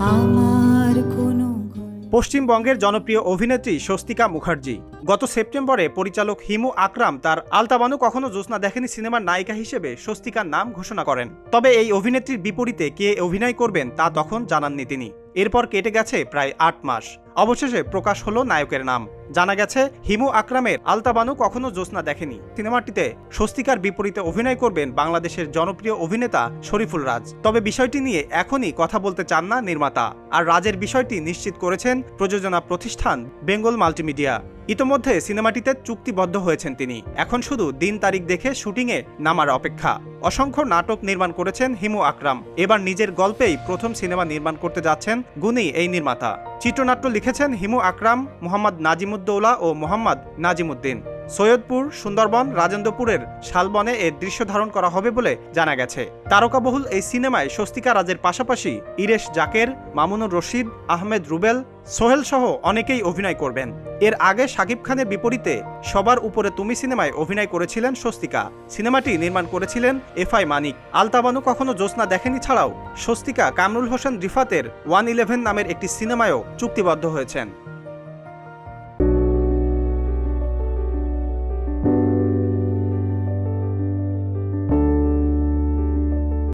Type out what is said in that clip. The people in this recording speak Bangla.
আমার পশ্চিমবঙ্গের জনপ্রিয় অভিনেত্রী স্বস্তিকা মুখার্জি। গত সেপ্টেম্বরে পরিচালক হিমু আকরাম তার আলতাবানু কখনো জ্যোৎস্না দেখেনি সিনেমার নায়িকা হিসেবে স্বস্তিকার নাম ঘোষণা করেন। তবে এই অভিনেত্রীর বিপরীতে কে অভিনয় করবেন তা তখন জানাননি তিনি। এরপর কেটে গেছে প্রায় আট মাস। অবশেষে প্রকাশ হলো নায়কের নাম। জানা গেছে, হিমু আকরামের আলতাবানু কখনো জ্যোৎস্না দেখেনি। সিনেমাটিতে স্বস্তিকার বিপরীতে অভিনয় করবেন বাংলাদেশের জনপ্রিয় অভিনেতা শরীফুল রাজ। তবে বিষয়টি নিয়ে এখনই কথা বলতে চান না নির্মাতা। আর রাজের বিষয়টি নিশ্চিত করেছেন প্রযোজনা প্রতিষ্ঠান বেঙ্গল মাল্টিমিডিয়া। ইতোমধ্যে সিনেমাটিতে চুক্তিবদ্ধ হয়েছেন তিনি। এখন শুধু দিন তারিখ দেখে শুটিংয়ে নামার অপেক্ষা। অসংখ্য নাটক নির্মাণ করেছেন হিমু আকরাম। এবার নিজের গল্পেই প্রথম সিনেমা নির্মাণ করতে যাচ্ছেন গুণী এই নির্মাতা। চিত্রনাট্য লিখেছেন হিমু আকরাম মোহাম্মদ নাজিমুদ্দৌলা ও মোহাম্মদ নাজিমুদ্দিন। সৈয়দপুর, সুন্দরবন, রাজেন্দ্রপুরের শালবনে এর দৃশ্য ধারণ করা হবে বলে জানা গেছে। তারকাবহুল এই সিনেমায় স্বস্তিকা রাজের পাশাপাশি ইরেশ জাকের, মামুনুর রশিদ, আহমেদ রুবেল, সোহেল সহ অনেকেই অভিনয় করবেন। এর আগে শাকিব খানের বিপরীতে সবার উপরে তুমি সিনেমায় অভিনয় করেছিলেন স্বস্তিকা। সিনেমাটি নির্মাণ করেছিলেন এফ আই মানিক। আলতাবানু কখনো জ্যোৎস্না দেখেনি ছাড়াও স্বস্তিকা কামরুল হোসেন রিফাতের ওয়ান ইলেভেন নামের একটি সিনেমায়ও চুক্তিবদ্ধ হয়েছেন।